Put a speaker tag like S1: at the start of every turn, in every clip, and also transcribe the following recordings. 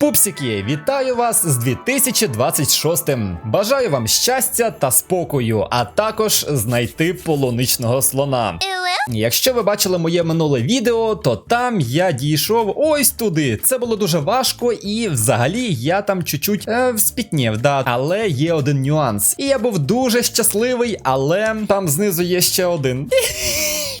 S1: Пупсики, вітаю вас з 2026-м. Бажаю вам щастя та спокою, а також знайти полуничного слона. Якщо ви бачили моє минуле відео, то там я дійшов ось туди. Це було дуже важко, і взагалі я там чуть-чуть е, вспітнів, да. Але є один нюанс. І я був дуже щасливий, але там знизу є ще один.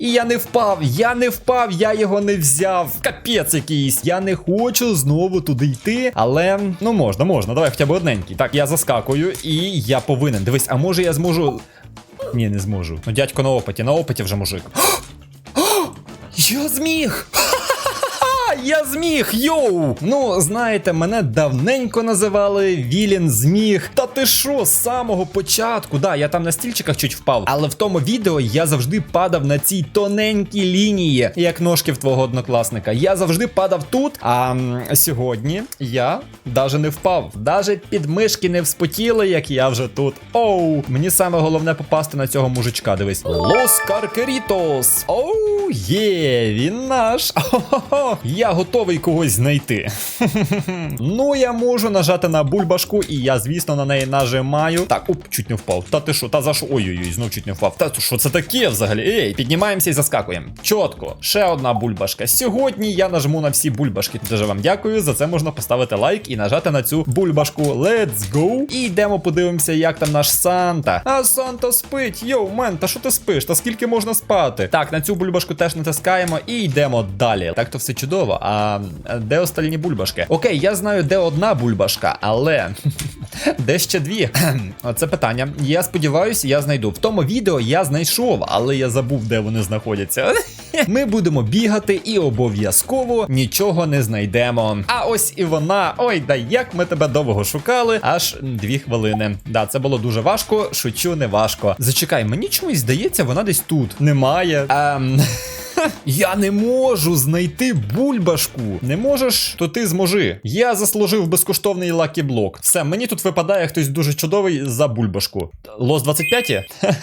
S1: І я не впав, я не впав, я його не взяв. Капець якийсь. Я не хочу знову туди йти. Але ну можна, можна. Давай хоча б одненький. Так, я заскакую, і я повинен. Дивись, а може я зможу. Ні, не зможу. Ну, дядько на опиті, на опиті вже мужик. Я зміг! Я зміг, йоу! Ну, знаєте, мене давненько називали Вілін зміг. Та ти що, з самого початку? Да, я там на стільчиках чуть впав, але в тому відео я завжди падав на цій тоненькій лінії, як ножки в твого однокласника. Я завжди падав тут. А сьогодні я даже не впав. Даже підмишки не вспотіли, як я вже тут. Оу, мені саме головне попасти на цього мужичка. Дивись. Лос Каркерітос. Оу, є, він наш. Хо-хо-хо. Я готовий когось знайти. ну, я можу нажати на бульбашку, і я, звісно, на неї нажимаю. Так, оп, чуть не впав. Та ти що, та за що? Ой-ой-ой, знов чуть не впав. Та що це таке взагалі? Ей, піднімаємося і заскакуємо. Чотко, ще одна бульбашка. Сьогодні я нажму на всі бульбашки. Дуже вам дякую. За це можна поставити лайк і нажати на цю бульбашку. Let's go. І йдемо подивимося, як там наш Санта. А Санта спить. Йоу, мен, та що ти спиш? Та скільки можна спати? Так, на цю бульбашку теж натискаємо і йдемо далі. Так то все чудово. А де остальні бульбашки? Окей, я знаю, де одна бульбашка, але де ще дві? Оце питання. Я сподіваюся, я знайду. В тому відео я знайшов, але я забув, де вони знаходяться. Ми будемо бігати і обов'язково нічого не знайдемо. А ось і вона. Ой, да як ми тебе довго шукали, аж дві хвилини. Да, це було дуже важко, шучу, не важко. Зачекай, мені чомусь здається, вона десь тут. Немає. Ем... Я не можу знайти бульбашку. Не можеш, то ти зможи. Я заслужив безкоштовний лакі-блок. Все, мені тут випадає хтось дуже чудовий за бульбашку. Лос 25?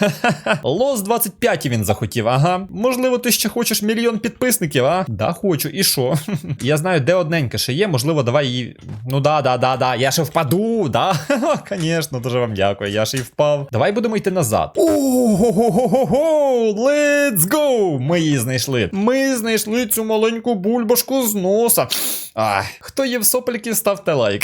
S1: Лос 25 він захотів, ага. Можливо, ти ще хочеш мільйон підписників, а? Да, хочу. І що? Я знаю, де одненька ще є. Можливо, давай її. Ну да, да, да, да. Я ще впаду, да. Звісно, дуже вам дякую. Я ще й впав. Давай будемо йти назад. Ого-го-го-го! Let's go! Ми її знайшли. Ми знайшли цю маленьку бульбашку з носа. Ах, хто є в сопельки, ставте лайк.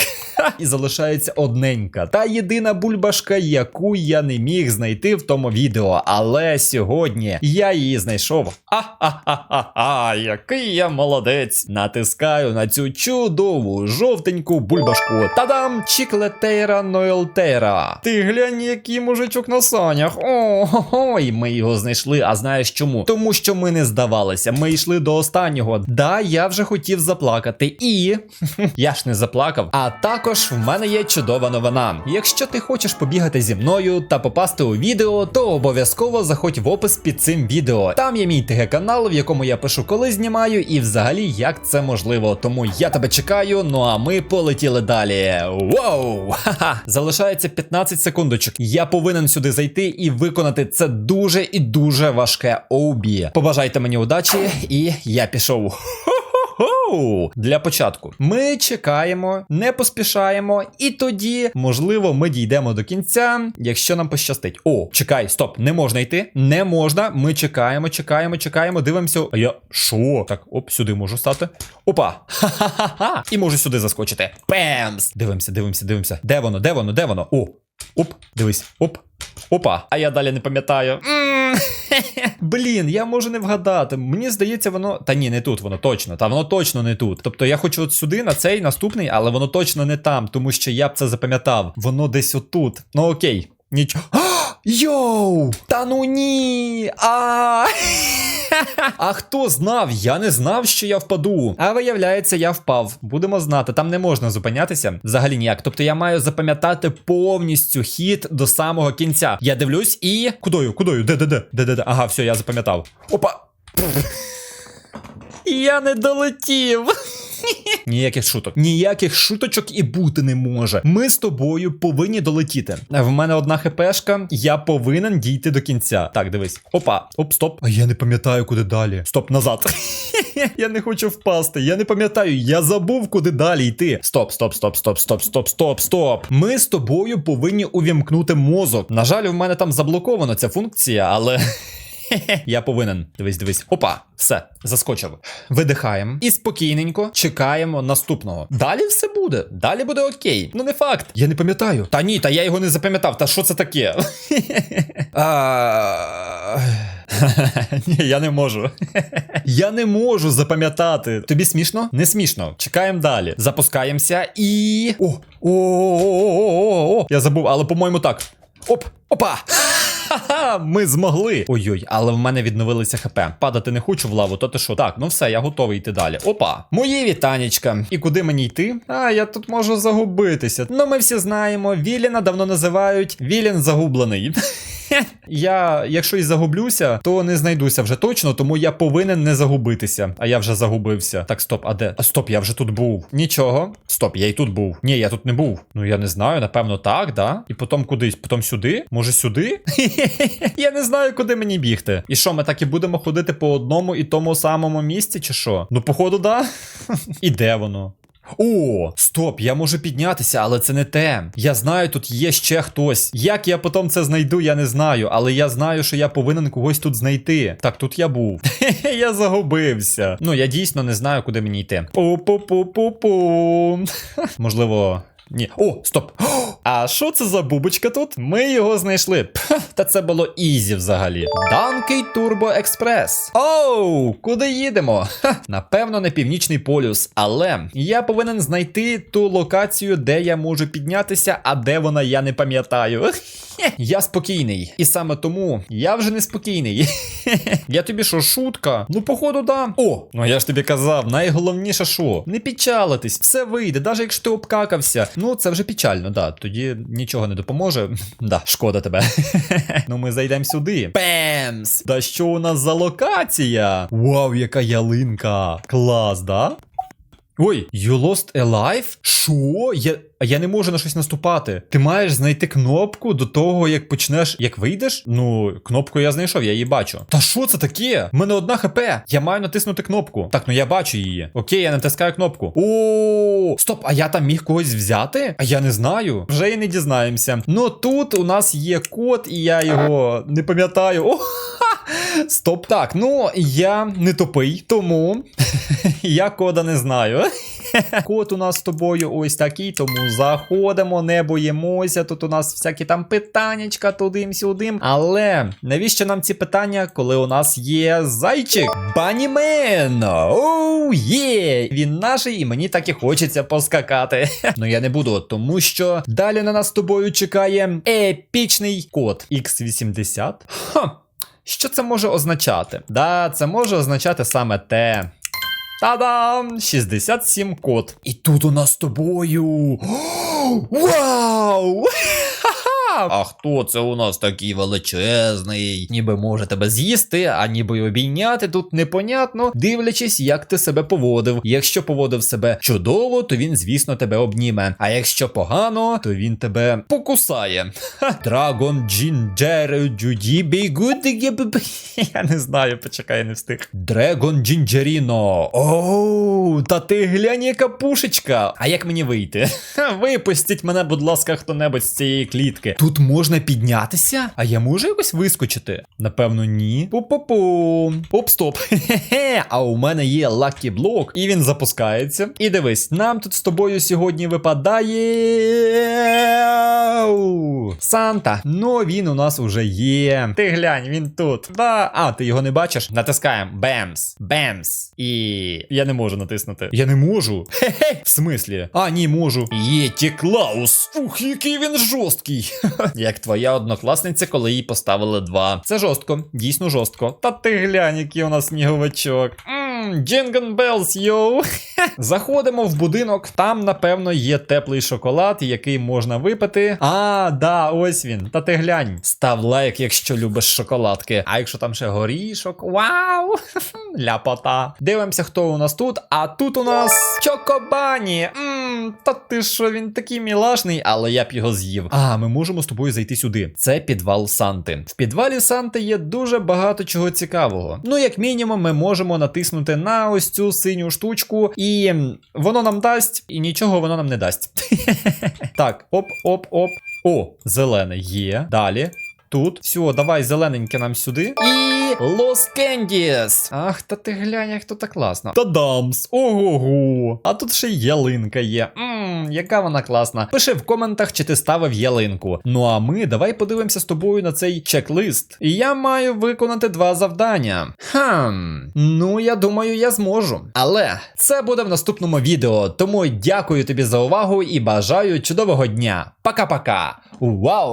S1: І залишається одненька. Та єдина бульбашка, яку я не міг знайти в тому відео. Але сьогодні я її знайшов. А-ха-ха-ха-ха, який я молодець. Натискаю на цю чудову жовтеньку бульбашку. Та-дам! Чіклетейра Нойлтейра. Ти глянь, який мужичок на санях. О, Ой, ми його знайшли. А знаєш чому? Тому що ми не здавалися. Ми йшли до останнього. Да, я вже хотів заплакати. І я ж не заплакав. А також в мене є чудова новина. Якщо ти хочеш побігати зі мною та попасти у відео, то обов'язково заходь в опис під цим відео. Там є мій ТГ-канал, в якому я пишу, коли знімаю, і взагалі як це можливо. Тому я тебе чекаю. Ну а ми полетіли далі. Вау! Ха-ха! Залишається 15 секундочок. Я повинен сюди зайти і виконати це дуже і дуже важке обі. Побажайте мені удачі, і я пішов. Для початку ми чекаємо, не поспішаємо, і тоді, можливо, ми дійдемо до кінця, якщо нам пощастить. О, чекай, стоп, не можна йти. Не можна. Ми чекаємо, чекаємо, чекаємо, дивимося. А я що? Так, оп, сюди можу стати. Опа! Ха-ха-ха-ха! І можу сюди заскочити. Пемс! Дивимося, дивимося, дивимося. Де воно? Де воно? Де воно? О! Оп, дивись, оп. Опа, а я далі не пам'ятаю. М, Блін, я можу не вгадати. Мені здається, воно. Та ні, не тут, воно точно. Та воно точно не тут. Тобто я хочу от сюди, на цей наступний, але воно точно не там, тому що я б це запам'ятав. Воно десь отут. Ну окей. Нічого. Йоу! Та ну ні! А А хто знав? Я не знав, що я впаду. А виявляється, я впав. Будемо знати, там не можна зупинятися. Взагалі ніяк. Тобто я маю запам'ятати повністю хід до самого кінця. Я дивлюсь і. Кудою? Кудою? Де, де, де? Де, де, де? Ага, все, я запам'ятав. Опа. Я не долетів. Ніяких шуток. Ніяких шуточок і бути не може. Ми з тобою повинні долетіти. В мене одна хпшка, я повинен дійти до кінця. Так, дивись. Опа, оп, стоп. А я не пам'ятаю, куди далі. Стоп, назад. я не хочу впасти. Я не пам'ятаю, я забув, куди далі йти. Стоп, стоп, стоп, стоп, стоп, стоп, стоп, стоп. Ми з тобою повинні увімкнути мозок. На жаль, у мене там заблокована ця функція, але. Я повинен. Дивись, дивись. Опа, все, заскочив. Видихаємо і спокійненько чекаємо наступного. Далі все буде. Далі буде окей. Ну не факт. Я не пам'ятаю. Та ні, та я його не запам'ятав. Та що це таке? Ні, я не можу. Я не можу запам'ятати. Тобі смішно? Не смішно. Чекаємо далі. Запускаємося і. О-о-о-о-о-о! Я забув, але по-моєму так. Оп! Опа! Ха-ха, ми змогли. Ой-ой, але в мене відновилися хп. Падати не хочу в лаву, то ти що? Так, ну все, я готовий йти далі. Опа. Мої вітанечка. І куди мені йти? А, я тут можу загубитися. Ну, ми всі знаємо, Віліна давно називають Вілін загублений. Я, якщо і загублюся, то не знайдуся вже точно, тому я повинен не загубитися. А я вже загубився. Так, стоп, а де? А стоп, я вже тут був. Нічого. Стоп, я і тут був. Ні, я тут не був. Ну я не знаю, напевно, так, да? І потім кудись, потім сюди? Може сюди? я не знаю, куди мені бігти. І що, ми так і будемо ходити по одному і тому самому місці, чи що? Ну, походу, да. і де воно? О, стоп, я можу піднятися, але це не те. Я знаю, тут є ще хтось. Як я потім це знайду, я не знаю, але я знаю, що я повинен когось тут знайти. Так, тут я був. я загубився. Ну, я дійсно не знаю, куди мені йти. Пу-пу-пу-пу-пу. Можливо. Ні. О, стоп. А що це за бубочка тут? Ми його знайшли. Пх, та це було ізі взагалі. Данкий Турбо Експрес. Оу, куди їдемо? Ха, напевно, не північний полюс, але я повинен знайти ту локацію, де я можу піднятися, а де вона я не пам'ятаю. Я спокійний. І саме тому я вже не спокійний. Я тобі що, шутка? Ну, походу, да. О, ну я ж тобі казав, найголовніше що? Не печалитись, все вийде, навіть якщо ти обкакався. Ну, це вже печально, да. Тоді нічого не допоможе. Да, шкода тебе. ну, ми зайдемо сюди. Пемс! Да що у нас за локація? Вау, яка ялинка! Клас, да? Ой, you lost a life? Що? Я. А я не можу на щось наступати. Ти маєш знайти кнопку до того, як почнеш. Як вийдеш? Ну, кнопку я знайшов, я її бачу. Та що це таке? У мене одна хп. Я маю натиснути кнопку. Так, ну я бачу її. Окей, я натискаю кнопку. О, стоп, а я там міг когось взяти? А я не знаю. Вже і не дізнаємося. Ну тут у нас є код, і я його не пам'ятаю. О, Стоп. Так, ну я не тупий, тому я кода не знаю. Код у нас з тобою ось такий, тому заходимо, не боїмося. Тут у нас всякі там питаннячка тудим-сюдим. Але навіщо нам ці питання, коли у нас є зайчик? Банімен! Оу, є! Він наший, і мені так і хочеться поскакати. Ну я не буду, тому що далі на нас з тобою чекає епічний код X80. Ха. Що це може означати? Да, це може означати саме те. Та-дам! 67 код. І тут у нас з тобою. Вау! А хто це у нас такий величезний? Ніби може тебе з'їсти, а ніби й обійняти тут непонятно, дивлячись, як ти себе поводив. Якщо поводив себе чудово, то він, звісно, тебе обніме. А якщо погано, то він тебе покусає. Драгон Джінджер Джудібі Гудігіб. Я не знаю, почекай, не встиг. Драгон Джінджеріно. Оу, та ти глянь, яка пушечка. А як мені вийти? Випустіть мене, будь ласка, хто-небудь з цієї клітки. Тут можна піднятися? А я можу якось вискочити? Напевно, ні. Пу-пу-пу. Оп, стоп. Хе-хе. А у мене є лакі блок, і він запускається. І дивись, нам тут з тобою сьогодні випадає. Санта. Ну він у нас уже є. Ти глянь, він тут. Да. А, ти його не бачиш? Натискаємо. Бемс. Бемс. І я не можу натиснути. Я не можу. Хе-хе. В смислі? А, ні, можу. Єті Клаус. Ух, який він жорсткий. Як твоя однокласниця, коли їй поставили два. Це жорстко, дійсно жорстко. Та ти глянь, який у нас Ммм, Jingle Bells, йоу. Заходимо в будинок, там, напевно, є теплий шоколад, який можна випити. А, да, ось він. Та ти глянь. Став лайк, якщо любиш шоколадки. А якщо там ще горішок, вау! Ляпота. Дивимося, хто у нас тут. А тут у нас Чокобані. Ммм, та ти що, він такий мілашний, але я б його з'їв. А, ми можемо з тобою зайти сюди. Це підвал Санти. В підвалі Санти є дуже багато чого цікавого. Ну, як мінімум, ми можемо натиснути на ось цю синю штучку, і воно нам дасть, і нічого воно нам не дасть. так, оп, оп, оп. О, зелене є. Далі. Тут. Все, давай зелененьке нам сюди. І Лос Кендіс. Ах, та ти глянь, як тут так класно. Та-дамс! Ого-го! А тут ще й ялинка є. Ммм, яка вона класна. Пиши в коментах, чи ти ставив ялинку. Ну а ми давай подивимося з тобою на цей чек-лист. І я маю виконати два завдання. Хм, ну я думаю, я зможу. Але це буде в наступному відео. Тому дякую тобі за увагу і бажаю чудового дня. Пока-пока. Вау!